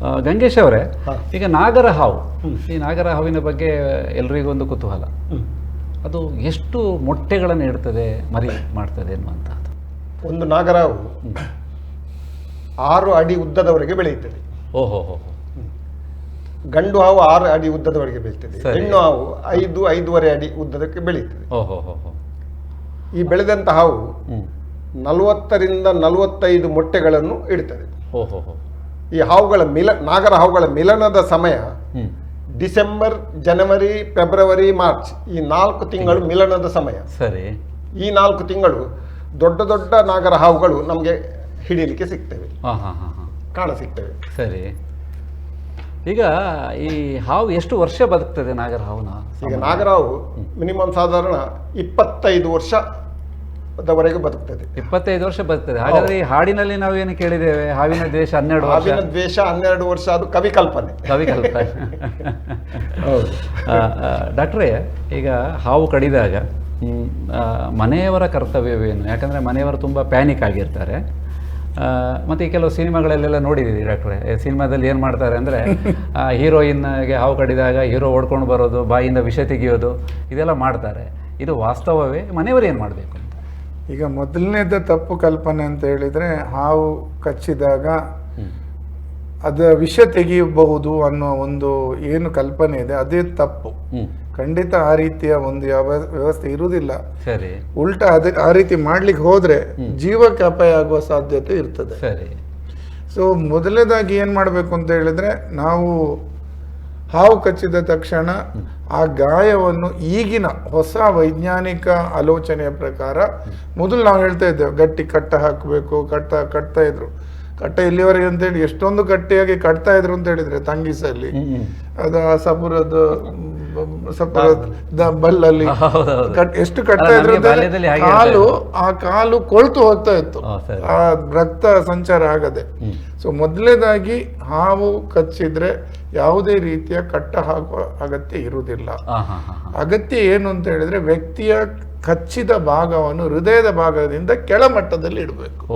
ಗಂಗೇಶ್ ಅವರೇ ಈಗ ನಾಗರ ಹಾವು ಈ ನಾಗರ ಹಾವಿನ ಬಗ್ಗೆ ಎಲ್ರಿಗೂ ಒಂದು ಕುತೂಹಲ. ಅದು ಎಷ್ಟು ಮೊಟ್ಟೆಗಳನ್ನು ಇಡ್ತದೆ ಮರಿ ಮಾಡ್ತದೆ ಅನ್ನುವಂಥದ್ದು ಒಂದು ನಾಗರ ಹಾವು ಆರು ಅಡಿ ಉದ್ದದವರೆಗೆ ಬೆಳೆಯುತ್ತದೆ. ಓಹೋ ಹೋ. ಗಂಡು ಹಾವು ಆರು ಅಡಿ ಉದ್ದದವರೆಗೆ ಬೆಳೀತದೆ ಹೆಣ್ಣು ಹಾವು ಐದು ಐದೂವರೆ ಅಡಿ ಉದ್ದದಕ್ಕೆ ಹೋ ಈ ಬೆಳೆದಂತ ಹಾವು ನಲವತ್ತರಿಂದ ನಲವತ್ತೈದು ಮೊಟ್ಟೆಗಳನ್ನು ಇಡ್ತದೆ. ಈ ಹಾವುಗಳ ಮಿಲ ನಾಗರ ಹಾವುಗಳ ಮಿಲನದ ಸಮಯ ಡಿಸೆಂಬರ್ ಜನವರಿ ಫೆಬ್ರವರಿ ಮಾರ್ಚ್ ಈ ನಾಲ್ಕು ತಿಂಗಳು ಮಿಲನದ ಸಮಯ. ಸರಿ. ಈ ನಾಲ್ಕು ತಿಂಗಳು ದೊಡ್ಡ ದೊಡ್ಡ ನಾಗರ ಹಾವುಗಳು ನಮಗೆ ಹಿಡಿಯಲಿಕ್ಕೆ ಸಿಗ್ತವೆ. ಕಾಣ ಸಿಗ್ತವೆ. ಸರಿ. ಈಗ ಈ ಹಾವು ಎಷ್ಟು ವರ್ಷ ಬದುಕ್ತದೆ ನಾಗರ ಹಾವುನ ಈಗ ನಾಗರಾವು ಮಿನಿಮಮ್ ಸಾಧಾರಣ ಇಪ್ಪತ್ತೈದು ವರ್ಷದವರೆಗೆ ಬದುಕ್ತದೆ. ಇಪ್ಪತ್ತೈದು ವರ್ಷ ಬದುಕ್ತದೆ. ಹಾಗಾದ್ರೆ ಈ ಹಾಡಿನಲ್ಲಿ ನಾವು ಏನು ಕೇಳಿದ್ದೇವೆ? ಹಾವಿನ ದ್ವೇಷ ಹನ್ನೆರಡು ವರ್ಷ. ಹಾವಿನ ದ್ವೇಷ ಹನ್ನೆರಡು ವರ್ಷ ಅದು ಕವಿ ಕಲ್ಪನೆ ಕವಿ ಕಲ್ಪನೆ ಡಾಕ್ಟ್ರೇ ಈಗ ಹಾವು ಕಡಿದಾಗ ಮನೆಯವರ ಕರ್ತವ್ಯವೇನು? ಯಾಕಂದ್ರೆ ಮನೆಯವರು ತುಂಬ ಪ್ಯಾನಿಕ್ ಆಗಿರ್ತಾರೆ. ಮತ್ತೆ ಈ ಕೆಲವು ಸಿನಿಮಾಗಳಲ್ಲೆಲ್ಲ ನೋಡಿದ್ದೀವಿ ಡಾಕ್ಟ್ರೆ. ಸಿನಿಮಾದಲ್ಲಿ ಏನು ಮಾಡ್ತಾರೆ ಅಂದರೆ ಹೀರೋಯಿನ್ಗೆ ಹಾವು ಕಡಿದಾಗ ಹೀರೋ ಓಡ್ಕೊಂಡು ಬರೋದು ಬಾಯಿಂದ ವಿಷ ತೆಗೆಯೋದು ಇದೆಲ್ಲ ಮಾಡ್ತಾರೆ. ಇದು ವಾಸ್ತವವೇ? ಮನೆಯವರು ಏನು ಮಾಡಬೇಕು? ಈಗ ಮೊದಲನೇದ ತಪ್ಪು ಕಲ್ಪನೆ ಅಂತ ಹೇಳಿದ್ರೆ ಹಾವು ಕಚ್ಚಿದಾಗ ಅದರ ಅದ ವಿಷ ತೆಗೆಯಬಹುದು ಅನ್ನೋ ಒಂದು ಏನು ಕಲ್ಪನೆ ಇದೆ ಅದೇ ತಪ್ಪು. ಖಂಡಿತ ಆ ರೀತಿಯ ಒಂದು ಯಾವ ವ್ಯವಸ್ಥೆ ಇರುವುದಿಲ್ಲ. ಸರಿ. ಉಲ್ಟಾ ಅದೇ ಆ ರೀತಿ ಮಾಡ್ಲಿಕ್ಕೆ ಹೋದ್ರೆ ಜೀವಕ್ಕೆ ಅಪಾಯ ಆಗುವ ಸಾಧ್ಯತೆ ಇರ್ತದೆ. ಸರಿ. ಸೊ ಮೊದಲನೇದಾಗಿ ಏನು ಮಾಡಬೇಕು ಅಂತ ಹೇಳಿದ್ರೆ ನಾವು ಹಾವು ಕಚ್ಚಿದ ತಕ್ಷಣ ಆ ಗಾಯವನ್ನು ಈಗಿನ ಹೊಸ ವೈಜ್ಞಾನಿಕ ಆಲೋಚನೆಯ ಪ್ರಕಾರ ಮೊದಲು ನಾವು ಹೇಳ್ತಾ ಇದ್ದೇವೆ ಗಟ್ಟಿ ಕಟ್ಟ ಹಾಕಬೇಕು ಕಟ್ಟ ಕಟ್ತಾ ಇದ್ರು. ಕಟ್ಟ ಇಲ್ಲಿವರೆಗೆ ಅಂತೇಳಿ ಎಷ್ಟೊಂದು ಗಟ್ಟಿಯಾಗಿ ಕಟ್ತಾ ಇದ್ರು ಅಂತ ಹೇಳಿದ್ರೆ ತಂಗಿಸಲ್ಲಿ. ಅದು ಆ ಸಪುರದ ಸಪುರದ ಬಲ್ಲಲ್ಲಿ. ಕಟ್- ಎಷ್ಟು ಕಟ್ತಾ ಇದ್ರು ಕಾಲು ಆ ಕಾಲು ಕೊಳ್ತು ಹೋಗ್ತಾ ಇತ್ತು. ಆ, ರಕ್ತ ಸಂಚಾರ ಆಗದೆ. ಸೊ ಮೊದಲನೇದಾಗಿ ಹಾವು ಕಚ್ಚಿದ್ರೆ ಯಾವುದೇ ರೀತಿಯ ಕಟ್ಟ ಹಾಕುವ ಅಗತ್ಯ ಇರುವುದಿಲ್ಲ. ಅಗತ್ಯ ಏನು ಅಂತ ಹೇಳಿದ್ರೆ ವ್ಯಕ್ತಿಯ ಕಚ್ಚಿದ ಭಾಗವನ್ನು ಹೃದಯದ ಭಾಗದಿಂದ ಕೆಳಮಟ್ಟದಲ್ಲಿ ಇಡಬೇಕು.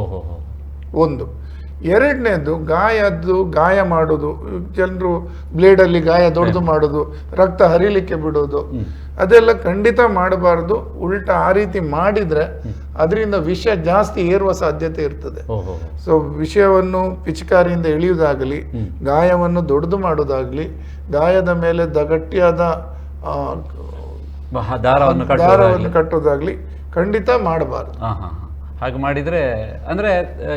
ಒಂದು. ಎರಡನೇದು ಗಾಯದ್ದು ಗಾಯ ಮಾಡೋದು ಜನರು ಬ್ಲೇಡಲ್ಲಿ ಗಾಯ ದೊಡ್ಡದು ಮಾಡೋದು ರಕ್ತ ಹರಿಲಿಕ್ಕೆ ಬಿಡೋದು. ಅದೆಲ್ಲ ಖಂಡಿತ ಮಾಡಬಾರ್ದು. ಉಲ್ಟಾ ಆ ರೀತಿ ಮಾಡಿದ್ರೆ ಅದರಿಂದ ವಿಷ ಜಾಸ್ತಿ ಏರುವ ಸಾಧ್ಯತೆ ಇರ್ತದೆ. ಸೊ ವಿಷಯವನ್ನು ಪಿಚಕಾರಿಯಿಂದ ಎಳೆಯುವುದಾಗಲಿ ಗಾಯವನ್ನು ದೊಡ್ಡದು ಮಾಡೋದಾಗಲಿ ಗಾಯದ ಮೇಲೆ ದಗಟ್ಟಿಯಾದ ದಾರವನ್ನು ಕಟ್ಟೋದಾಗ್ಲಿ ಖಂಡಿತ ಮಾಡಬಾರ್ದು. ಹಾಗೆ ಮಾಡಿದರೆ ಅಂದರೆ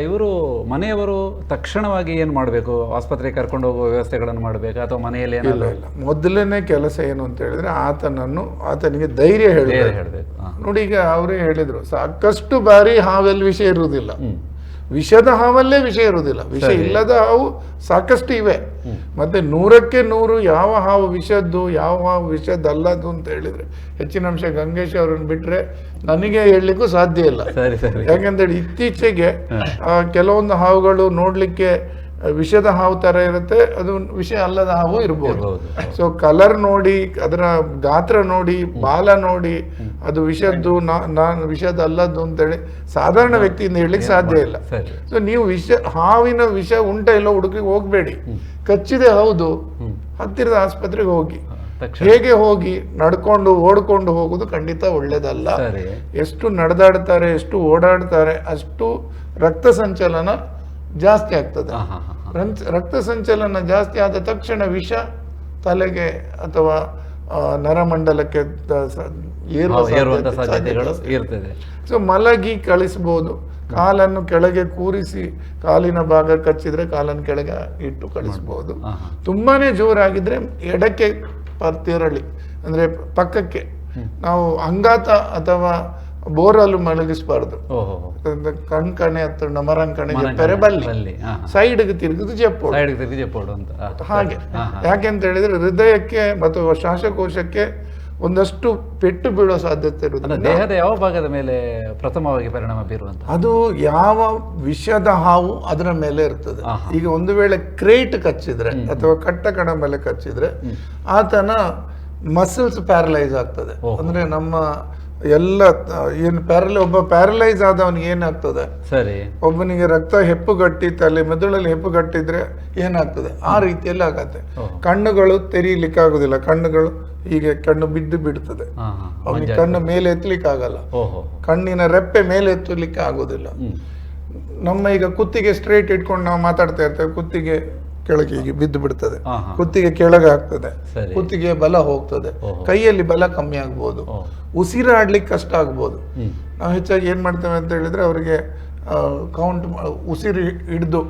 ಇವರು ಮನೆಯವರು ತಕ್ಷಣವಾಗಿ ಏನು ಮಾಡಬೇಕು? ಆಸ್ಪತ್ರೆಗೆ ಕರ್ಕೊಂಡು ಹೋಗುವ ವ್ಯವಸ್ಥೆಗಳನ್ನು ಮಾಡಬೇಕು ಅಥವಾ ಮನೆಯಲ್ಲಿ ಇಲ್ಲ ಮೊದಲನೇ ಕೆಲಸ ಏನು ಅಂತ ಹೇಳಿದ್ರೆ ಆತನನ್ನು ಆತನಿಗೆ ಧೈರ್ಯ ಹೇಳಿ ಹೇಳಬೇಕು ನೋಡಿ ಈಗ ಅವರೇ ಹೇಳಿದರು ಸಾಕಷ್ಟು ಬಾರಿ ಹಾವೆಲ್ ವಿಷಯ ಇರುವುದಿಲ್ಲ ವಿಷದ ಹಾವಲ್ಲೇ ವಿಷ ಇರುವುದಿಲ್ಲ. ವಿಷ ಇಲ್ಲದ ಹಾವು ಸಾಕಷ್ಟು ಇವೆ. ಮತ್ತೆ ನೂರಕ್ಕೆ ನೂರು ಯಾವ ಹಾವು ವಿಷದ್ದು ಯಾವ ಹಾವು ವಿಷದ್ದಲ್ಲದು ಅಂತ ಹೇಳಿದ್ರೆ ಹೆಚ್ಚಿನ ಅಂಶ ಗಂಗೇಶ್ ಅವರನ್ನು ಬಿಟ್ರೆ ನನಗೆ ಹೇಳಲಿಕ್ಕೂ ಸಾಧ್ಯ ಇಲ್ಲ. ಯಾಕಂತೇಳಿ ಇತ್ತೀಚೆಗೆ ಆ, ಕೆಲವೊಂದು ಹಾವುಗಳು ನೋಡ್ಲಿಕ್ಕೆ ವಿಷದ ಹಾವು ತರ ಇರುತ್ತೆ ಅದು ವಿಷ ಅಲ್ಲದ ಹಾವು ಇರ್ಬೋದು. ಸೊ ಕಲರ್ ನೋಡಿ ಅದರ ಗಾತ್ರ ನೋಡಿ ಬಾಲ ನೋಡಿ ಅದು ವಿಷದ್ದು ನಾನು ವಿಷದ ಅಲ್ಲದ್ದು ಅಂತೇಳಿ ಸಾಧಾರಣ ವ್ಯಕ್ತಿಯಿಂದ ಹೇಳಲಿಕ್ಕೆ ಸಾಧ್ಯ ಇಲ್ಲ. ಸೊ ನೀವು ವಿಷ ಹಾವಿನ ವಿಷ ಉಂಟ ಇಲ್ಲ ಹುಡುಕಿ ಹೋಗ್ಬೇಡಿ. ಕಚ್ಚಿದೆ ಹೌದು ಹತ್ತಿರದ ಆಸ್ಪತ್ರೆಗೆ ಹೋಗಿ. ಹೇಗೆ ಹೋಗಿ ನಡ್ಕೊಂಡು ಓಡ್ಕೊಂಡು ಹೋಗುದು ಖಂಡಿತ ಒಳ್ಳೇದಲ್ಲ. ಎಷ್ಟು ನಡೆದಾಡ್ತಾರೆ ಎಷ್ಟು ಓಡಾಡ್ತಾರೆ ಅಷ್ಟು ರಕ್ತ ಸಂಚಲನ ಜಾಸ್ತಿ ಆಗ್ತದೆ. ರಕ್ತ ಸಂಚಲನ ಜಾಸ್ತಿ ಆದ ತಕ್ಷಣ ವಿಷ ತಲೆಗೆ ಅಥವಾ ನರಮಂಡಲಕ್ಕೆ ಇರ್ತದೆ. ಸೊ ಮಲಗಿ ಕಳಿಸ್ಬೋದು. ಕಾಲನ್ನು ಕೆಳಗೆ ಕೂರಿಸಿ ಕಾಲಿನ ಭಾಗ ಕಚ್ಚಿದ್ರೆ ಕಾಲನ್ನು ಕೆಳಗೆ ಇಟ್ಟು ಕಳಿಸ್ಬೋದು. ತುಂಬಾನೇ ಜೋರಾಗಿದ್ರೆ ಎಡಕ್ಕೆ ತೆರಳಿ ಅಂದ್ರೆ ಪಕ್ಕಕ್ಕೆ. ನಾವು ಅಂಗಾತ ಅಥವಾ ಬೋರಲು ಮಲಗಿಸಬಾರ್ದು. ಕಣ್ ನಮರಂಕಣೆಗೆ ಮರಂಕಣೆ, ಪೆರಬಲ್ಲಿ ಬಲ್ಲಿ. ಸೈಡ್ಗೆ ತಿರುಗಿದು ಜಪ್ಪೋಡು ಜಪ್ಪೋಡು ಅಂತ. ಹಾಗೆ. ಯಾಕೆಂತ ಹೇಳಿದ್ರೆ ಹೃದಯಕ್ಕೆ ಮತ್ತು ಶ್ವಾಸಕೋಶಕ್ಕೆ ಒಂದಷ್ಟು ಪೆಟ್ಟು ಬೀಳೋ ಸಾಧ್ಯತೆ ಇರುತ್ತೆ ದೇಹದ ಯಾವ ಭಾಗದ ಮೇಲೆ ಪ್ರಥಮವಾಗಿ ಪರಿಣಾಮ ಬೀರುವಂತ ಅದು ಯಾವ ವಿಷದ ಹಾವು ಅದರ ಮೇಲೆ ಇರ್ತದೆ. ಈಗ ಒಂದು ವೇಳೆ ಕ್ರೇಟ್ ಕಚ್ಚಿದ್ರೆ ಅಥವಾ ಕಟ್ಟ ಕಣ ಮೇಲೆ ಕಚ್ಚಿದ್ರೆ ಆತನ ಮಸಲ್ಸ್ ಪ್ಯಾರಲೈಸ್ ಆಗ್ತದೆ. ಅಂದ್ರೆ ನಮ್ಮ ಎಲ್ಲ ಏನು ಪ್ಯಾರಲೈ ಒಬ್ಬ ಪ್ಯಾರಲೈಸ್ ಆದವನಿಗೆ ಏನಾಗ್ತದೆ? ಸರಿ. ಒಬ್ಬನಿಗೆ ರಕ್ತ ಹೆಪ್ಪುಗಟ್ಟಿ ತಲೆ ಮೆದುಳಲ್ಲಿ ಹೆಪ್ಪುಗಟ್ಟಿದ್ರೆ ಏನಾಗ್ತದೆ? ಆ ರೀತಿಯಲ್ಲಿ ಆಗತ್ತೆ. ಕಣ್ಣುಗಳು ತೆರೀಲಿಕ್ಕೆ ಆಗುದಿಲ್ಲ. ಕಣ್ಣುಗಳು ಹೀಗೆ ಕಣ್ಣು ಬಿದ್ದು ಬಿಡ್ತದೆ. ಅವನಿಗೆ ಕಣ್ಣು ಮೇಲೆ ಎತ್ತಲಿಕ್ಕೆ ಆಗಲ್ಲ. ಕಣ್ಣಿನ ರೆಪ್ಪೆ ಮೇಲೆ ಎತ್ತಲಿಕ್ಕೆ ಆಗೋದಿಲ್ಲ. ನಮ್ಮ ಈಗ ಕುತ್ತಿಗೆ ಸ್ಟ್ರೈಟ್ ಇಟ್ಕೊಂಡು ನಾವು ಮಾತಾಡ್ತಾ ಇರ್ತೇವೆ. ಕುತ್ತಿಗೆ ಕೆಳಗೆ ಹೀಗೆ ಬಿದ್ದು ಬಿಡ್ತದೆ. ಕುತ್ತಿಗೆ ಕೆಳಗೆ ಆಗ್ತದೆ. ಕುತ್ತಿಗೆ ಬಲ ಹೋಗ್ತದೆ. ಕೈಯಲ್ಲಿ ಬಲ ಕಮ್ಮಿ ಆಗ್ಬೋದು. ಉಸಿರಾಡ್ಲಿಕ್ಕೆ ಕಷ್ಟ ಆಗ್ಬೋದು. ನಾವು ಹೆಚ್ಚಾಗಿ ಏನು ಮಾಡ್ತೇವೆ ಅಂತ ಹೇಳಿದ್ರೆ ಅವರಿಗೆ ಕೌಂಟ್ ಉಸಿರು ಹಿಡಿದು.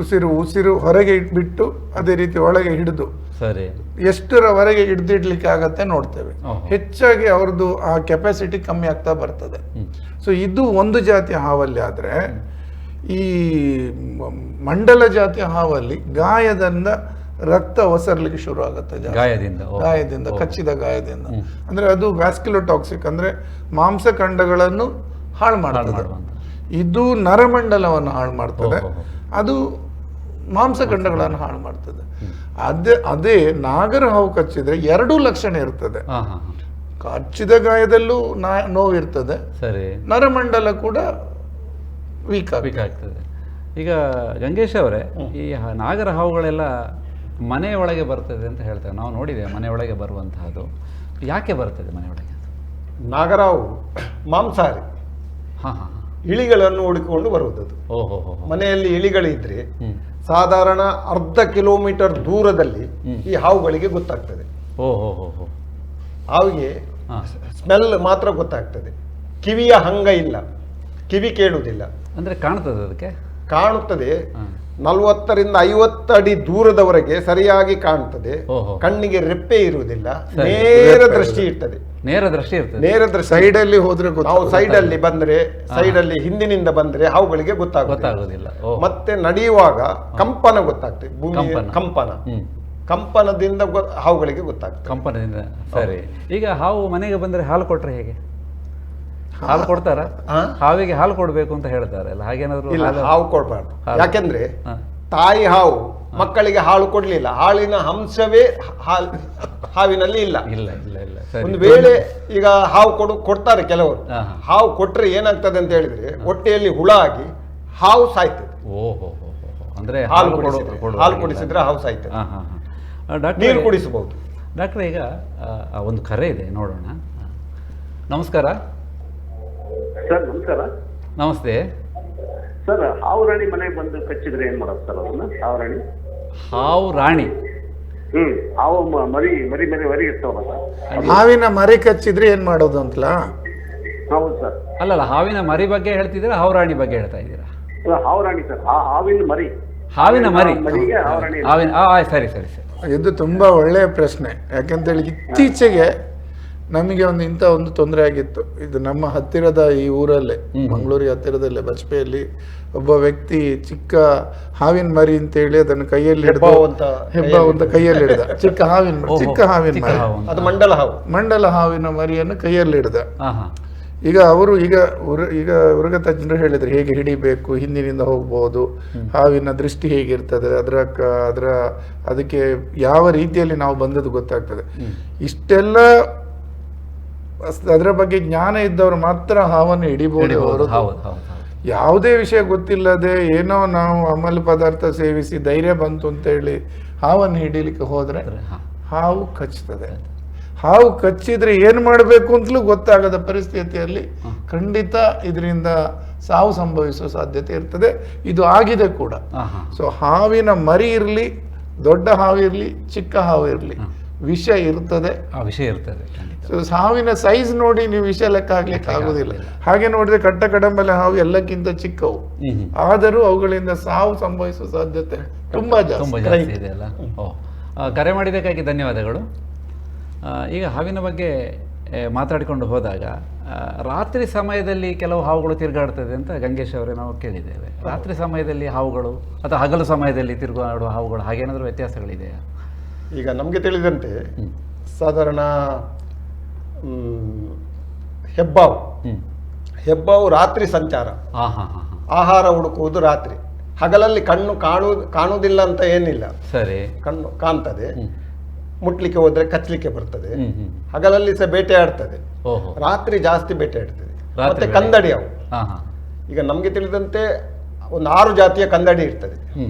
ಉಸಿರು ಉಸಿರು ಹೊರಗೆ ಇಟ್ಬಿಟ್ಟು ಅದೇ ರೀತಿ ಒಳಗೆ ಹಿಡಿದು. ಸರಿ. ಎಷ್ಟರವರೆಗೆ ಹಿಡ್ದಿಡ್ಲಿಕ್ಕೆ ಆಗತ್ತೆ ನೋಡ್ತೇವೆ. ಹೆಚ್ಚಾಗಿ ಅವ್ರದ್ದು ಆ ಕೆಪಾಸಿಟಿ ಕಮ್ಮಿ ಆಗ್ತಾ ಬರ್ತದೆ. ಸೊ ಇದು ಒಂದು ಜಾತಿಯ ಹಾವಲ್ಲಿ ಆದರೆ ಈ ಮಂಡಲ ಜಾತಿ ಹಾವಲ್ಲಿ ಗಾಯದಿಂದ ರಕ್ತ ಒಸರ್ಲಿಕ್ಕೆ ಶುರು ಆಗುತ್ತೆ ಗಾಯದಿಂದ ಗಾಯದಿಂದ ಕಚ್ಚಿದ ಗಾಯದಿಂದ. ಅಂದ್ರೆ ಅದು ವ್ಯಾಸ್ಕ್ಯುಲೋಟಾಕ್ಸಿಕ್ ಅಂದ್ರೆ ಮಾಂಸಖಂಡಗಳನ್ನು ಹಾಳು ಮಾಡ್ತದೆ. ಇದು ನರಮಂಡಲವನ್ನು ಹಾಳು ಮಾಡ್ತದೆ. ಅದು ಮಾಂಸಖಂಡಗಳನ್ನು ಹಾಳು ಮಾಡ್ತದೆ. ಅದೇ ಅದೇ ನಾಗರ ಹಾವು ಕಚ್ಚಿದ್ರೆ ಎರಡೂ ಲಕ್ಷಣ ಇರ್ತದೆ. ಕಚ್ಚಿದ ಗಾಯದಲ್ಲೂ ನಾ ನೋವಿರ್ತದೆ. ಸರಿ. ನರಮಂಡಲ ಕೂಡ ವೀಕ್ ವೀಕ್ ಆಗ್ತದೆ. ಈಗ ಗಂಗೇಶ್ ಅವರೇ ಈ ನಾಗರ ಹಾವುಗಳೆಲ್ಲ ಮನೆಯೊಳಗೆ ಬರ್ತದೆ ಅಂತ ಹೇಳ್ತೇವೆ. ನಾವು ನೋಡಿದ್ದೇವೆ ಮನೆಯೊಳಗೆ ಬರುವಂತಹದ್ದು. ಯಾಕೆ ಬರ್ತದೆ ಮನೆಯೊಳಗೆ ನಾಗರಾವು ಮಾಂಸಾಹಾರಿ. ಹಾಂ ಇಳಿಗಳನ್ನು ಹುಡುಕಿಕೊಂಡು ಬರುವುದು ಓಹೋ. ಮನೆಯಲ್ಲಿ ಇಳಿಗಳಿದ್ರೆ ಸಾಧಾರಣ ಅರ್ಧ ಕಿಲೋಮೀಟರ್ ದೂರದಲ್ಲಿ ಈ ಹಾವುಗಳಿಗೆ ಗೊತ್ತಾಗ್ತದೆ. ಓ ಹೋ ಹೋ ಹೋ. ಹಾವಿಗೆ ಸ್ಮೆಲ್ ಮಾತ್ರ ಗೊತ್ತಾಗ್ತದೆ. ಕಿವಿಯ ಹಂಗ ಇಲ್ಲ. ಕಿವಿ ಕೇಳುವುದಿಲ್ಲ. ಅಂದ್ರೆ ಕಾಣ್ತದೆ ಅದಕ್ಕೆ? ಕಾಣುತ್ತದೆ. ನಲವತ್ತರಿಂದ ಐವತ್ತು ಅಡಿ ದೂರದವರೆಗೆ ಸರಿಯಾಗಿ ಕಾಣ್ತದೆ. ಕಣ್ಣಿಗೆ ರೆಪ್ಪೆ ಇರುವುದಿಲ್ಲ. ನೇರ ದೃಷ್ಟಿ ಇರ್ತದೆ. ನೇರ ದೃಷ್ಟಿ ಇರ್ತದೆ. ನೇರ ದೃಷ್ಟಿ. ಸೈಡ್ ಅಲ್ಲಿ ಹೋದ್ರೆ ನಾವು. ಸೈಡ್ ಅಲ್ಲಿ ಬಂದ್ರೆ ಸೈಡ್ ಅಲ್ಲಿ ಹಿಂದಿನಿಂದ ಬಂದ್ರೆ ಹಾವುಗಳಿಗೆ ಗೊತ್ತಾಗುದಿಲ್ಲ. ಗೊತ್ತಾಗೋದಿಲ್ಲ. ಮತ್ತೆ ನಡೆಯುವಾಗ ಕಂಪನ ಗೊತ್ತಾಗ್ತದೆ. ಭೂಮಿ ಕಂಪನ. ಕಂಪನ. ಕಂಪನದಿಂದ ಗೊ- ಹಾವುಗಳಿಗೆ ಗೊತ್ತಾಗ್ತದೆ. ಕಂಪನದಿಂದ. ಸರಿ. ಈಗ ಹಾವು ಮನೆಗೆ ಬಂದ್ರೆ ಹಾಲು ಕೊಟ್ರೆ ಹೇಗೆ? ಹಾಲು ಕೊಡ್ತಾರ? ಹಾವಿಗೆ ಹಾಲು ಕೊಡ್ಬೇಕು ಅಂತ ಹೇಳ್ತಾರೆ ಅಲ್ಲ ಹಾಗೇನಾದ್ರು ಇಲ್ಲ ಹಾವು ಕೊಡಬಾರ್ದು. ಯಾಕೆಂದ್ರೆ ತಾಯಿ ಹಾವು ಮಕ್ಕಳಿಗೆ ಹಾಲು ಕೊಡ್ಲಿಲ್ಲ. ಹಾಲಿನ ಅಂಶವೇ ಹಾಲ್ ಹಾವಿನಲ್ಲಿ ಇಲ್ಲ. ಇಲ್ಲ ಇಲ್ಲ ಇಲ್ಲ. ಒಂದು ವೇಳೆ ಈಗ ಹಾವು ಕೊಡು ಕೊಡ್ತಾರೆ ಕೆಲವರು. ಹಾವು ಕೊಟ್ರೆ ಏನಾಗ್ತದೆ ಅಂತ ಹೇಳಿದ್ರೆ ಹೊಟ್ಟೆಯಲ್ಲಿ ಹುಳ ಆಗಿ ಹಾವು ಸಾಯ್ತದೆ. ಓ ಹೋ ಹೋ ಹೋ ಹೋ. ಅಂದ್ರೆ ಹಾಲು ಕೊಡು- ಹಾಲು. ಕುಡಿಸಿದ್ರೆ ಹಾವು ಸಾಯ್ತದೆ. ನೀರು ಕುಡಿಸಬಹುದು. ಡಾಕ್ಟ್ರೆ ಈಗ ಒಂದು ಕರೆ ಇದೆ ನೋಡೋಣ. ನಮಸ್ಕಾರ. ಸರ್ ನಮಸ್ಕಾರ. ನಮಸ್ತೆ. ಸರ್ ಹಾವು ರಾಣಿ ಮನೆಗೆ ಬಂದು ಕಚ್ಚಿದ್ರೆ ಏನ್ ಮಾಡೋದು ಸರ್ ಅದನ್ನ? ಹಾವು ರಾಣಿ ಹಾವು ರಾಣಿ. ಹ್ಮ್ ಹಾವು ಮ- ಮರಿ ಮರಿ ಮರಿ ಮರಿ ಇರ್ತಾವಲ್ಲ ಸರ್. ಹಾವಿನ ಮರಿ ಕಚ್ಚಿದ್ರೆ ಏನ್ ಮಾಡೋದು ಅಂತಲಾ? ಹೌದು ಸರ್. ಅಲ್ಲಲ್ಲ ಹಾವಿನ ಮರಿ ಬಗ್ಗೆ ಹೇಳ್ತಿದ್ದೀರಾ ಹಾವು ರಾಣಿ ಬಗ್ಗೆ ಹೇಳ್ತಾ ಇದ್ದೀರಾ? ಅದು ಹಾವು ರಾಣಿ ಸರ್ ಆ ಹಾವಿನ ಮರಿ. ಹಾವಿನ ಮರಿ. ಮರಿಗೆ ಹಾವು ರಾಣಿ ಹಾವಿನ ಆ, ಆ, ಸರಿ ಸರಿ ಸರಿ. ಇದು ತುಂಬಾ ಒಳ್ಳೆಯ ಪ್ರಶ್ನೆ. ಯಾಕಂತೇಳಿ ಇತ್ತೀಚೆಗೆ ನಮಗೆ ಒಂದು ಇಂಥ ಒಂದು ತೊಂದರೆ ಆಗಿತ್ತು. ಇದು ನಮ್ಮ ಹತ್ತಿರದ ಈ ಊರಲ್ಲೇ ಮಂಗಳೂರಿ ಮಂಗಳೂರಿಗೆ ಹತ್ತಿರದಲ್ಲೇ ಬಜ್ಪೆಯಲ್ಲಿ ಒಬ್ಬ ವ್ಯಕ್ತಿ ಚಿಕ್ಕ ಹಾವಿನ ಮರಿ ಅಂತೇಳಿ ಅದನ್ನು ಕೈಯಲ್ಲಿ ಹಿಡಿದು ಹೆಬ್ಬಾವು ಅಂತ ಕೈಯಲ್ಲಿ ಹಿಡಿದ. ಚಿಕ್ಕ ಹಾವಿನ ಚಿಕ್ಕ ಹಾವಿನ ಮರಿ. ಅದು ಮಂಡಲ ಹಾವು. ಮಂಡಲ ಹಾವಿನ ಮರಿಯನ್ನು ಕೈಯಲ್ಲಿ ಹಿಡಿದ. ಈಗ ಅವರು ಈಗ ಈಗ ಉರಗ ತಜ್ಞರು ಹೇಳಿದ್ರು ಹೇಗೆ ಹಿಡಿಬೇಕು ಹಿಂದಿನಿಂದ ಹೋಗ್ಬೋದು ಹಾವಿನ ದೃಷ್ಟಿ ಹೇಗಿರ್ತದೆ ಅದರ ಕ- ಅದರ ಅದಕ್ಕೆ ಯಾವ ರೀತಿಯಲ್ಲಿ ನಾವು ಬಂದದ್ದು ಗೊತ್ತಾಗ್ತದೆ. ಇಷ್ಟೆಲ್ಲ ಅದರ ಬಗ್ಗೆ ಜ್ಞಾನ ಇದ್ದವರು ಮಾತ್ರ ಹಾವನ್ನು ಹಿಡಿಬಹುದು ಯಾವುದೇ ವಿಷಯ ಗೊತ್ತಿಲ್ಲದೆ ಏನೋ ನಾವು ಅಮಲು ಪದಾರ್ಥ ಸೇವಿಸಿ ಧೈರ್ಯ ಬಂತು ಅಂತ ಹೇಳಿ ಹಾವನ್ನು ಹಿಡಿಲಿಕ್ಕೆ ಹೋದ್ರೆ ಹಾವು ಕಚ್ಚುತ್ತದೆ. ಹಾವು ಕಚ್ಚಿದ್ರೆ ಏನು ಮಾಡಬೇಕು ಅಂತಲೂ ಗೊತ್ತಾಗದ ಪರಿಸ್ಥಿತಿಯಲ್ಲಿ ಖಂಡಿತ ಇದರಿಂದ ಸಾವು ಸಂಭವಿಸುವ ಸಾಧ್ಯತೆ ಇರ್ತದೆ. ಇದು ಆಗಿದೆ ಕೂಡ. ಸೊ ಹಾವಿನ ಮರಿ ಇರಲಿ ದೊಡ್ಡ ಹಾವು ಇರಲಿ ಚಿಕ್ಕ ಹಾವು ಇರಲಿ. ವಿಷ ಇರ್ತದೆ. ಆ ವಿಷಯ ಇರ್ತದೆ ಸೊ ಸಾವಿನ ಸೈಜ್ ನೋಡಿ ನೀವು ವಿಷ ಲೆಕ್ಕ ಹಾಕ್ಲಿಕ್ಕೆ ಆಗುದಿಲ್ಲ. ಹಾಗೆ ನೋಡಿದ್ರೆ ಕಟ್ಟ ಕಡಂಬಲೆ ಹಾವು ಎಲ್ಲಕ್ಕಿಂತ ಚಿಕ್ಕವು. ಆದರೂ ಅವುಗಳಿಂದ ಸಾವು ಸಂಭವಿಸುವ ಸಾಧ್ಯತೆ ತುಂಬಾ ತುಂಬ ಜಾಸ್ತಿ ಇದೆ ಅಲ್ಲ? ಕರೆ ಮಾಡಿದ್ದಕ್ಕಾಗಿ ಧನ್ಯವಾದಗಳು. ಆ, ಈಗ ಹಾವಿನ ಬಗ್ಗೆ ಏ, ಮಾತಾಡಿಕೊಂಡು ಹೋದಾಗ ರಾತ್ರಿ ಸಮಯದಲ್ಲಿ ಕೆಲವು ಹಾವುಗಳು ತಿರುಗಾಡ್ತದೆ ಅಂತ ಗಂಗೇಶ್ ಅವರೇ ನಾವು ಕೇಳಿದ್ದೇವೆ. ರಾತ್ರಿ ಸಮಯದಲ್ಲಿ ಹಾವುಗಳು ಅಥವಾ ಹಗಲು ಸಮಯದಲ್ಲಿ ತಿರುಗಾಡುವ ಹಾವುಗಳು ಹಾಗೇನಾದರೂ ವ್ಯತ್ಯಾಸಗಳಿದೆಯಾ? ಈಗ ನಮಗೆ ತಿಳಿದಂತೆ. ಸಾಧಾರಣ ಹೆಬ್ಬಾವು. ಹೆಬ್ಬಾವು ರಾತ್ರಿ ಸಂಚಾರ. ಆಹಾರ ಹುಡುಕುವುದು ರಾತ್ರಿ. ಹಗಲಲ್ಲಿ ಕಣ್ಣು ಕಾಣು ಕಾಣುವುದಿಲ್ಲ ಅಂತ ಏನಿಲ್ಲ. ಸರಿ. ಕಣ್ಣು ಕಾಣ್ತದೆ. ಮುಟ್ಲಿಕ್ಕೆ ಹೋದ್ರೆ ಕಚ್ಚಲಿಕ್ಕೆ ಬರ್ತದೆ. ಹಗಲಲ್ಲಿ ಸಹ ಬೇಟೆ ಆಡ್ತದೆ. ರಾತ್ರಿ ಜಾಸ್ತಿ ಬೇಟೆ ಆಡ್ತದೆ. ಮತ್ತೆ ಕಂದಡಿ ಅವು. ಈಗ ನಮಗೆ ತಿಳಿದಂತೆ ಒಂದು ಆರು ಜಾತಿಯ ಕಂದಡಿ ಇರ್ತದೆ.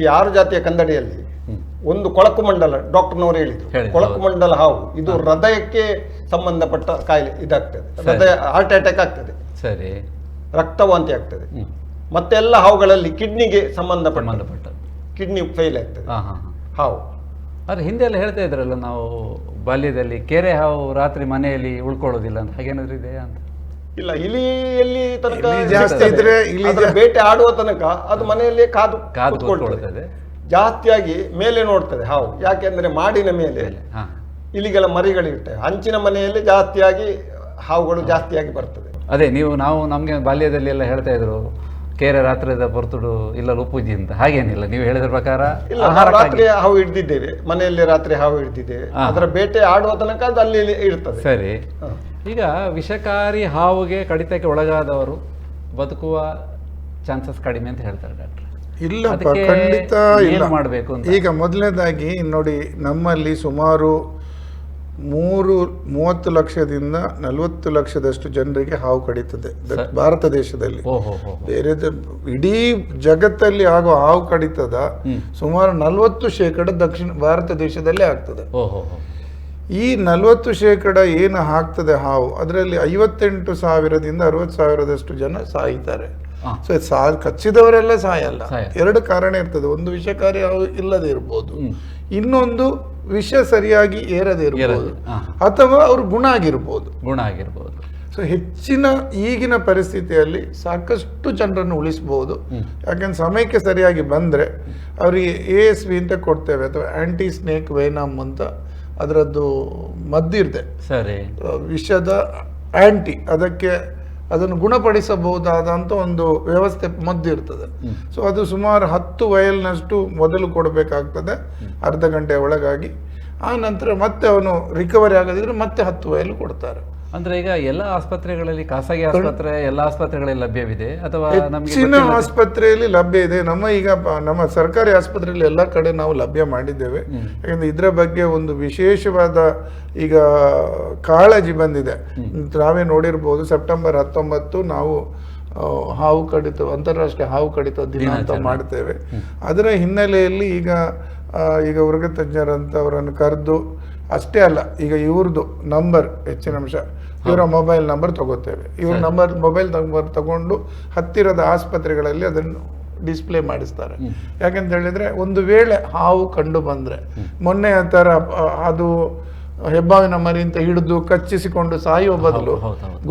ಈ ಆರು ಜಾತಿಯ ಕಂದಡಿಯಲ್ಲಿ ಒಂದು ಕೊಳಕು ಮಂಡಲ ಡಾಕ್ಟರ್ನವರು ಹೇಳಿದ್ರು. ಹೇಳಿದ್ರು, ಕೊಳಕು ಮಂಡಲ ಹಾವು. ಇದು ಹೃದಯಕ್ಕೆ ಸಂಬಂಧಪಟ್ಟ ಕಾಯಿಲೆ ಇದಾಗ್ತದೆ. ಹೃದಯ ಹಾರ್ಟ್ ಅಟ್ಯಾಕ್ ಆಗ್ತದೆ. ಸರಿ. ರಕ್ತವಾಂತಿ ಆಗ್ತದೆ. ಮತ್ತೆ ಎಲ್ಲ ಹಾವುಗಳಲ್ಲಿ ಕಿಡ್ನಿಗೆ ಸಂಬಂಧಪಟ್ಟ ಕಿಡ್ನಿ ಫೇಲ್ ಆಗ್ತದೆ. ಹಾ ಹಾ ಹಾ. ಹಾವು. ಆದ್ರೆ ಹಿಂದೆ ಎಲ್ಲ ಹೇಳ್ತಾ ಇದ್ರಲ್ಲ ನಾವು ಬಾಲ್ಯದಲ್ಲಿ ಕೆರೆ ಹಾವು ರಾತ್ರಿ ಮನೆಯಲ್ಲಿ ಉಳ್ಕೊಳ್ಳೋದಿಲ್ಲ ಅಂತ. ಹಾಗೇನಾದ್ರು ಇದೆ ಅಂತ? ಇಲ್ಲ ಇಲಿಯಲ್ಲಿ ತನಕ ಇಲಿ ಜಾಸ್ತಿ ಇದ್ರೆ ಇಲ್ಲಿ ಅದರ ಬೇಟೆ ಆಡುವ ತನಕ ಅದು ಮನೆಯಲ್ಲಿ ಕಾದು ಕಾದು. ಜಾಸ್ತಿಯಾಗಿ ಮೇಲೆ ನೋಡ್ತದೆ ಹಾವು. ಯಾಕೆಂದ್ರೆ ಮಾಡಿನ ಮೇಲೆ. ಇಲಿಗಳ ಮರಿಗಳಿರ್ತವೆ ಹಂಚಿನ ಮನೆಯಲ್ಲಿ ಜಾಸ್ತಿಯಾಗಿ ಹಾವುಗಳು ಜಾಸ್ತಿಯಾಗಿ ಬರ್ತದೆ. ಅದೇ ನೀವು ನಾವು ನಮಗೆ ಬಾಲ್ಯದಲ್ಲಿ ಎಲ್ಲ ಹೇಳ್ತಾ ಇದ್ರು ಕೇರೆ ರಾತ್ರಿದ ಬರ್ತುಡು ಇಲ್ಲ ಉಪ್ಪುಜಿ ಅಂತ. ಹಾಗೇನಿಲ್ಲ. ನೀವು ಹೇಳಿದ್ರ ಪ್ರಕಾರ ಇಲ್ಲ ರಾತ್ರಿ ಹಾವು ಹಿಡ್ದಿದ್ದೇವೆ. ಮನೆಯಲ್ಲಿ ರಾತ್ರಿ ಹಾವು ಹಿಡ್ದಿದ್ದೇವೆ. ಅದರ ಬೇಟೆ ಆಡುವ ತನಕ ಅದು ಅಲ್ಲಿ ಇರ್ತದೆ. ಸರಿ. ಈಗ ವಿಷಕಾರಿ ಹಾವುಗೆ ಕಡಿತಕ್ಕೆ ಒಳಗಾದವರು ಬದುಕುವ ಚಾನ್ಸಸ್ ಕಡಿಮೆ ಅಂತ ಹೇಳ್ತಾರೆ ಡಾಕ್ಟರ್. ಇಲ್ಲಪ್ಪ ಖಂಡಿತ ಇಲ್ಲ. ಮಾಡಬೇಕು? ಈಗ ಮೊದಲನೇದಾಗಿ ನೋಡಿ ನಮ್ಮಲ್ಲಿ ಸುಮಾರು ಮೂರು ಮೂವತ್ತು ಲಕ್ಷದಿಂದ ನಲವತ್ತು ಲಕ್ಷದಷ್ಟು ಜನರಿಗೆ ಹಾವು ಕಡಿತದೆ. ಭಾರತ ದೇಶದಲ್ಲಿ. ಬೇರೆ ಇಡೀ ಜಗತ್ತಲ್ಲಿ ಆಗುವ ಹಾವು ಕಡಿತದ ಸುಮಾರು ನಲವತ್ತು ಶೇಕಡ ದಕ್ಷಿಣ ಭಾರತ ದೇಶದಲ್ಲೇ ಆಗ್ತದೆ. ಈ ನಲವತ್ತು ಶೇಕಡ ಏನು ಹಾಕ್ತದೆ ಹಾವು? ಅದರಲ್ಲಿ ಐವತ್ತೆಂಟು ಸಾವಿರದಿಂದ ಅರವತ್ತು ಸಾವಿರದಷ್ಟು ಜನ ಸಾಯ್ತಾರೆ. ಸೊ ಸಾ ಕಚ್ಚಿದವರೆಲ್ಲ ಸಾಯಲ್ಲ. ಎರಡು ಕಾರಣ ಇರ್ತದೆ. ಒಂದು ವಿಷಕಾರಿ ಇಲ್ಲದೇ ಇರ್ಬೋದು. ಇನ್ನೊಂದು ವಿಷ ಸರಿಯಾಗಿ ಏರದೇ ಇರ್ಬೋದು. ಅಥವಾ ಅವ್ರ ಗುಣ ಆಗಿರ್ಬೋದು. ಗುಣ ಆಗಿರ್ಬೋದು. ಸೊ ಹೆಚ್ಚಿನ ಈಗಿನ ಪರಿಸ್ಥಿತಿಯಲ್ಲಿ ಸಾಕಷ್ಟು ಜನರನ್ನು ಉಳಿಸ್ಬೋದು. ಯಾಕಂದ್ರೆ ಸಮಯಕ್ಕೆ ಸರಿಯಾಗಿ ಬಂದರೆ ಅವರಿಗೆ ಎ ಎಸ್ ವಿ ಅಂತ ಕೊಡ್ತೇವೆ ಅಥವಾ ಆಂಟಿ ಸ್ನೇಕ್ ವೈನಾಮ್ ಅಂತ ಅದರದ್ದು ಮದ್ದಿರ್ದೆ. ಸರಿ. ವಿಷದ ಆಂಟಿ. ಅದಕ್ಕೆ ಅದನ್ನು ಗುಣಪಡಿಸಬಹುದಾದಂಥ ಒಂದು ವ್ಯವಸ್ಥೆ ಮದ್ದು ಇರ್ತದೆ. ಹ್ಮ್. ಸೊ ಅದು ಸುಮಾರು ಹತ್ತು ವಯಲ್ನಷ್ಟು ಮೊದಲು ಕೊಡಬೇಕಾಗ್ತದೆ. ಅರ್ಧ ಗಂಟೆ ಒಳಗಾಗಿ. ಆ ನಂತರ ಮತ್ತೆ ಅವನು ರಿಕವರಿ ಆಗದಿದ್ರೆ ಮತ್ತೆ ಹತ್ತು ವಯಲ್ ಕೊಡ್ತಾರೆ. ಅಂದ್ರೆ ಈಗ ಎಲ್ಲ ಆಸ್ಪತ್ರೆಗಳಲ್ಲಿ ಖಾಸಗಿ ಆಸ್ಪತ್ರೆ ಎಲ್ಲ ಆಸ್ಪತ್ರೆಗಳಲ್ಲಿ ಲಭ್ಯವಿದೆ ಅಥವಾ ಹೆಚ್ಚಿನ ಆಸ್ಪತ್ರೆಯಲ್ಲಿ ಲಭ್ಯ ಇದೆ. ನಮ್ಮ ಈಗ ನಮ್ಮ ಸರ್ಕಾರಿ ಆಸ್ಪತ್ರೆಯಲ್ಲಿ ಎಲ್ಲ ಕಡೆ ನಾವು ಲಭ್ಯ ಮಾಡಿದ್ದೇವೆ. ಯಾಕಂದ್ರೆ ಇದರ ಬಗ್ಗೆ ಒಂದು ವಿಶೇಷವಾದ ಈಗ ಕಾಳಜಿ ಬಂದಿದೆ. ನಾವೇ ನೋಡಿರ್ಬೋದು ಸೆಪ್ಟೆಂಬರ್ ಹತ್ತೊಂಬತ್ತು ನಾವು ಹಾವು ಕಡಿತ ಅಂತಾರಾಷ್ಟ್ರೀಯ ಹಾವು ಕಡಿತ ದಿನ ಅಂತ. ಮಾಡ್ತೇವೆ. ಅದರ ಹಿನ್ನೆಲೆಯಲ್ಲಿ ಈಗ ಈಗ ವರ್ಗ ತಜ್ಞರಂತವರನ್ನು ಕರೆದು ಅಷ್ಟೇ ಅಲ್ಲ ಈಗ ಇವ್ರದ್ದು ನಂಬರ್ ಹೆಚ್ಚಿನ ಅಂಶ ಇವರ ಮೊಬೈಲ್ ನಂಬರ್ ತಗೋತೇವೆ ಇವ್ರ ನಂಬರ್ ಮೊಬೈಲ್ ನಂಬರ್ ತಗೊಂಡು ಹತ್ತಿರದ ಆಸ್ಪತ್ರೆಗಳಲ್ಲಿ ಅದನ್ನು ಡಿಸ್ಪ್ಲೇ ಮಾಡಿಸ್ತಾರೆ. ಯಾಕೆಂತ ಹೇಳಿದ್ರೆ ಒಂದು ವೇಳೆ ಹಾವು ಕಂಡು ಬಂದರೆ ಮೊನ್ನೆ ಥರ ಅದು ಹೆಬ್ಬಾವಿನ ಮರಿ ಅಂತ ಹಿಡಿದು ಕಚ್ಚಿಸಿಕೊಂಡು ಸಾಯುವ ಬದಲು.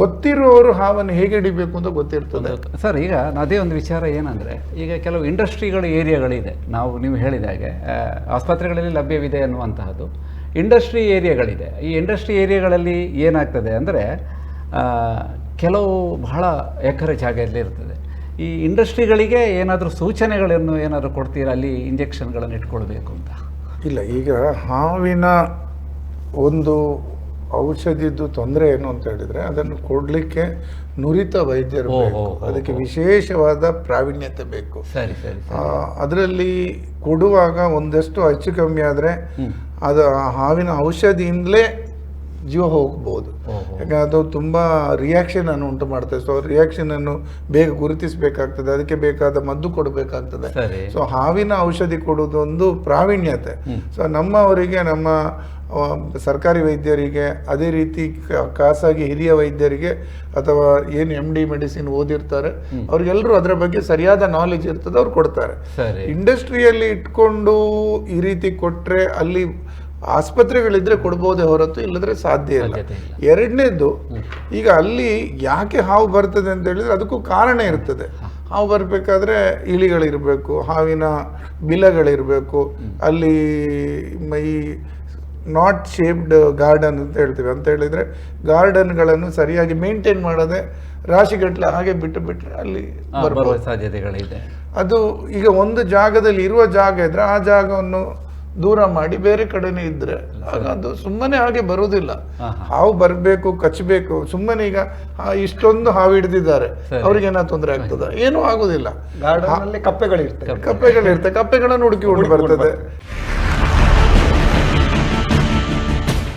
ಗೊತ್ತಿರುವವರು ಹಾವನ್ನು ಹೇಗೆ ಹಿಡಿಬೇಕು ಅಂತ ಗೊತ್ತಿರ್ತದೆ. ಸರ್ ಈಗ ಅದೇ ಒಂದು ವಿಚಾರ ಏನಂದ್ರೆ ಈಗ ಕೆಲವು ಇಂಡಸ್ಟ್ರಿಗಳ ಏರಿಯಾಗಳಿದೆ ನಾವು ನೀವು ಹೇಳಿದ ಹಾಗೆ ಆಸ್ಪತ್ರೆಗಳಲ್ಲಿ ಲಭ್ಯವಿದೆ ಅನ್ನುವಂತಹದ್ದು. ಇಂಡಸ್ಟ್ರಿ ಏರಿಯಾಗಳಿದೆ. ಈ ಇಂಡಸ್ಟ್ರಿ ಏರಿಯಾಗಳಲ್ಲಿ ಏನಾಗ್ತದೆ ಅಂದರೆ ಕೆಲವು ಬಹಳ ಎಕರೆ ಜಾಗದಲ್ಲಿ ಇರ್ತದೆ. ಈ ಇಂಡಸ್ಟ್ರಿಗಳಿಗೆ ಏನಾದರೂ ಸೂಚನೆಗಳನ್ನು ಏನಾದರೂ ಕೊಡ್ತೀರಾ? ಅಲ್ಲಿ ಇಂಜೆಕ್ಷನ್ಗಳನ್ನು ಇಟ್ಕೊಳ್ಬೇಕು ಅಂತ. ಇಲ್ಲ ಈಗ ಹಾವಿನ ಒಂದು ಔಷಧಿದ್ದು ತೊಂದರೆ ಏನು ಅಂತ ಹೇಳಿದರೆ ಅದನ್ನು ಕೊಡಲಿಕ್ಕೆ ನುರಿತ ವೈದ್ಯರು ಬೇಕು. ಅದಕ್ಕೆ ವಿಶೇಷವಾದ ಪ್ರಾವೀಣ್ಯತೆ ಬೇಕು. ಸರಿ ಸರಿ ಅದರಲ್ಲಿ ಕೊಡುವಾಗ ಒಂದಷ್ಟು ಹೆಚ್ಚು ಕಮ್ಮಿ ಆದರೆ. ಅದು ಆ ಹಾವಿನ ಔಷಧಿಯಿಂದಲೇ ಜೀವ ಹೋಗ್ಬೋದು ಯಾಕಂದರೆ ಅದು ತುಂಬ ರಿಯಾಕ್ಷನ್ ಅನ್ನು ಉಂಟು ಮಾಡ್ತದೆ. ಸೊ ರಿಯಾಕ್ಷನ್ ಅನ್ನು ಬೇಗ ಗುರುತಿಸಬೇಕಾಗ್ತದೆ. ಅದಕ್ಕೆ ಬೇಕಾದ ಮದ್ದು ಕೊಡಬೇಕಾಗ್ತದೆ. ಸೊ ಹಾವಿನ ಔಷಧಿ ಕೊಡುವುದೊಂದು ಪ್ರಾವೀಣ್ಯತೆ. ಸೊ ನಮ್ಮವರಿಗೆ ನಮ್ಮ ಸರ್ಕಾರಿ ವೈದ್ಯರಿಗೆ ಅದೇ ರೀತಿ ಖಾಸಗಿ ಹಿರಿಯ ವೈದ್ಯರಿಗೆ ಅಥವಾ ಏನು ಎಂ ಡಿ ಮೆಡಿಸಿನ್ ಓದಿರ್ತಾರೆ ಅವ್ರಿಗೆಲ್ಲರೂ ಅದರ ಬಗ್ಗೆ ಸರಿಯಾದ ನಾಲೆಜ್ ಇರ್ತದೆ ಅವ್ರು ಕೊಡ್ತಾರೆ. ಇಂಡಸ್ಟ್ರಿಯಲ್ಲಿ ಇಟ್ಕೊಂಡು ಈ ರೀತಿ ಕೊಟ್ರೆ ಅಲ್ಲಿ ಆಸ್ಪತ್ರೆಗಳಿದ್ರೆ ಕೊಡ್ಬೋದೇ ಹೊರತು ಇಲ್ಲದ್ರೆ ಸಾಧ್ಯ ಇಲ್ಲ. ಎರಡನೇದು ಈಗ ಅಲ್ಲಿ ಯಾಕೆ ಹಾವು ಬರ್ತದೆ ಅಂತ ಹೇಳಿದ್ರೆ ಅದಕ್ಕೂ ಕಾರಣ ಇರ್ತದೆ. ಹಾವು ಬರಬೇಕಾದ್ರೆ ಇಲಿಗಳಿರಬೇಕು ಹಾವಿನ ಬಿಲಗಳಿರಬೇಕು ಅಲ್ಲಿ ಈ ನಾಟ್ ಶೇಪ್ಡ್ ಗಾರ್ಡನ್ ಅಂತ ಹೇಳ್ತೀವಿ. ಅಂತ ಹೇಳಿದ್ರೆ ಗಾರ್ಡನ್ಗಳನ್ನು ಸರಿಯಾಗಿ ಮೇಂಟೈನ್ ಮಾಡದೆ ರಾಶಿಗಟ್ಟಲೆ ಹಾಗೆ ಬಿಟ್ಟು ಬಿಟ್ಟರೆ ಅಲ್ಲಿ ಬರುವ ಸಾಧ್ಯತೆಗಳಿದೆ. ಅದು ಈಗ ಒಂದು ಜಾಗದಲ್ಲಿ ಇರುವ ಜಾಗ ಇದ್ರೆ ಆ ಜಾಗವನ್ನು ದೂರ ಮಾಡಿ ಬೇರೆ ಕಡೆನೇ ಇದ್ರೆ ಆಗ ಅದು ಸುಮ್ಮನೆ ಹಾಗೆ ಬರುವುದಿಲ್ಲ. ಹಾವು ಬರಬೇಕು ಕಚ್ಚಬೇಕು ಸುಮ್ಮನೆ ಈಗ ಇಷ್ಟೊಂದು ಹಾವು ಹಿಡಿದಿದ್ದಾರೆ. ಅವ್ರಿಗೆ ಅವ್ರಿಗೇನ ತೊಂದರೆ ಆಗ್ತದ? ಏನೂ ಆಗುದಿಲ್ಲ. ಕಪ್ಪೆಗಳಿರ್ತವೆ. ಕಪ್ಪೆಗಳಿರ್ತವೆ. ಕಪ್ಪೆಗಳನ್ನು ಹುಡುಕಿ ಹುಡುಕಿ ಬರ್ತದೆ.